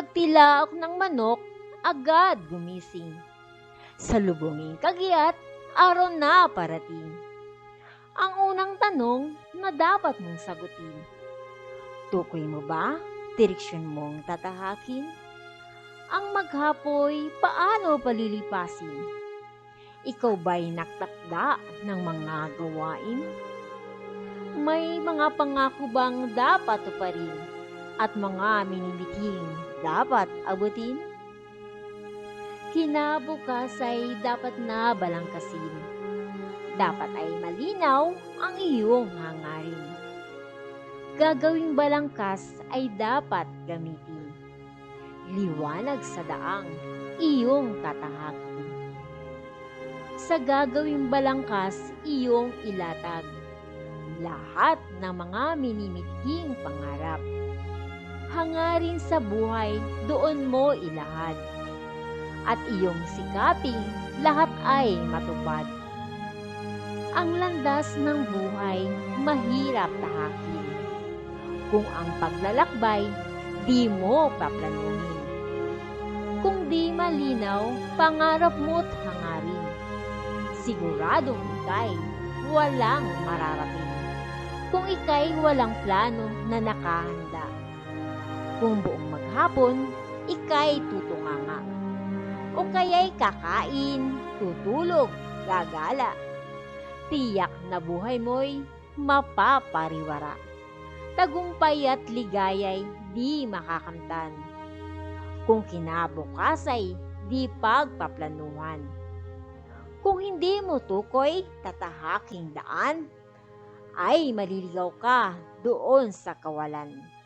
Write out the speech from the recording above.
pagtilaok ng manok, agad gumising. Sa lubunging kagiyat, araw na parating. Ang unang tanong na dapat mong sagutin. Tukoy mo ba? Direksyon mong tatahakin? Ang maghapoy, paano palilipasin? Ikaw ba'y naktakda ng mga gawain? May mga pangako bang dapat tuparin at mga minimiting dapat abutin? Kinabukas ay dapat na balangkasin. Dapat ay malinaw ang iyong hangarin. Gagawing balangkas ay dapat gamitin. Liwanag sa daang iyong tatahakin. Sa gagawing balangkas iyong ilatag lahat ng mga minimiting pangarap. Hangarin sa buhay, doon mo ilahad. At iyong sikaping lahat ay matupad. Ang landas ng buhay, mahirap tahakin. Kung ang paglalakbay, di mo paplanuhin. Kung di malinaw, pangarap mo't hangarin. Siguradong ikay walang mararating kung ikay walang plano na nakahanda. Kung buong maghapon, ikay tutunganga. O kaya'y kakain, tutulog, gagala. Tiyak na buhay mo'y mapapariwara. Tagumpay at ligaya'y di makakamtan. Kung kinabukasay, di pagpaplanuhan. Kung hindi mo tukoy, tatahaking daan, ay maliligaw ka doon sa kawalan.